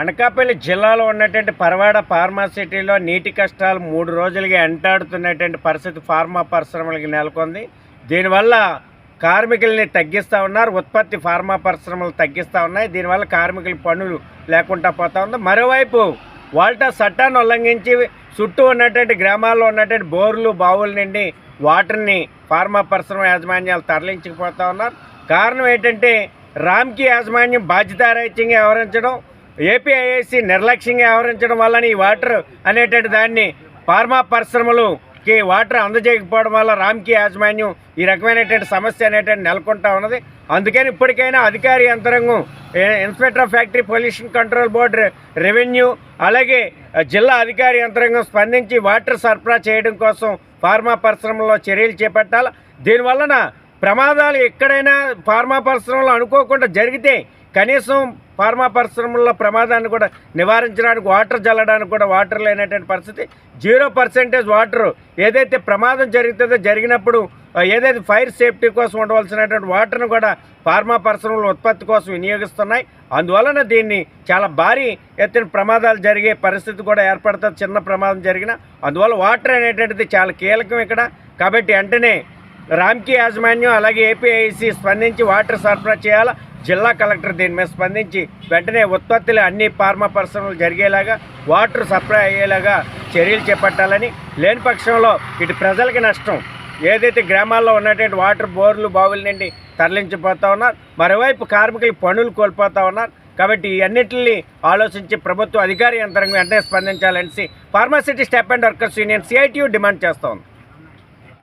అనకాపల్లి జిల్లాలో ఉన్నటువంటి పరవాడ ఫార్మాసిటీలో నీటి కష్టాలు మూడు రోజులుగా ఎంటాడుతున్నటువంటి పరిస్థితి ఫార్మా పరిశ్రమలకు నెలకొంది. దీనివల్ల కార్మికుల్ని తగ్గిస్తూ ఉన్నారు ఉత్పత్తి ఫార్మా పరిశ్రమలు తగ్గిస్తూ ఉన్నాయి. దీనివల్ల కార్మికుల పనులు లేకుండా పోతూ ఉంది. మరోవైపు వాల్టా చట్టాన్ని ఉల్లంఘించి చుట్టూ ఉన్నటువంటి గ్రామాల్లో ఉన్నటువంటి బోర్లు బావుల నుండి వాటర్ని ఫార్మా పరిశ్రమ యాజమాన్యాలు తరలించకపోతా ఉన్నారు. కారణం ఏంటంటే రామ్కి యాజమాన్యం బాధ్యతారహిత్యంగా వ్యవహరించడం ఏపీఐఏసి నిర్లక్ష్యంగా వ్యవహరించడం వలన ఈ వాటర్ అనేటువంటి దాన్ని ఫార్మా పరిశ్రమలుకి వాటర్ అందజేయకపోవడం వల్ల రామ్కి యాజమాన్యం ఈ రకమైనటువంటి సమస్య అనేటువంటి నెలకొంటా ఉన్నది. అందుకని ఇప్పటికైనా అధికారి యంత్రాంగం inspector of factory pollution control board revenue అలాగే జిల్లా అధికారి యంత్రాంగం స్పందించి వాటర్ సరఫరా చేయడం కోసం ఫార్మా పరిశ్రమలో చర్యలు చేపట్టాలి? దీనివలన ప్రమాదాలు ఎక్కడైనా ఫార్మా పరిశ్రమలో అనుకోకుండా జరిగితే కనీసం ఫార్మా పరిశ్రమల్లో ప్రమాదాన్ని కూడా నివారించడానికి వాటర్ చల్లడానికి కూడా వాటర్ లేనటువంటి పరిస్థితి. జీరో పర్సెంటేజ్ వాటర్ ఏదైతే ప్రమాదం జరుగుతుందో జరిగినప్పుడు ఏదైతే ఫైర్ సేఫ్టీ కోసం ఉండవలసినటువంటి వాటర్ను కూడా ఫార్మా పరిశ్రమల ఉత్పత్తి కోసం వినియోగిస్తున్నాయి. అందువలన దీన్ని చాలా భారీ ఎత్తున ప్రమాదాలు జరిగే పరిస్థితి కూడా ఏర్పడుతుంది. చిన్న ప్రమాదం జరిగిన అందువల్ల వాటర్ అనేటువంటిది చాలా కీలకం ఇక్కడ. కాబట్టి వెంటనే రామ్కి యాజమాన్యం అలాగే ఏపీఐసి స్పందించి వాటర్ సరఫరా చేయాలా? జిల్లా కలెక్టర్ దీని మీద స్పందించి వెంటనే ఉత్పత్తులు అన్ని ఫార్మా పరిశ్రమలు జరిగేలాగా వాటర్ సప్లై అయ్యేలాగా చర్యలు చేపట్టాలని లేని పక్షంలో ఇటు ప్రజలకి నష్టం. ఏదైతే గ్రామాల్లో ఉన్నటువంటి వాటర్ బోర్లు బావుల నుండి తరలించిపోతా ఉన్నారు మరోవైపు కార్మికులు పనులు కోల్పోతా ఉన్నారు. కాబట్టి ఈ ఆలోచించి ప్రభుత్వ అధికారి యంత్రాంగం వెంటనే స్పందించాలనేసి pharma city step and workers union CITU demand చేస్తోంది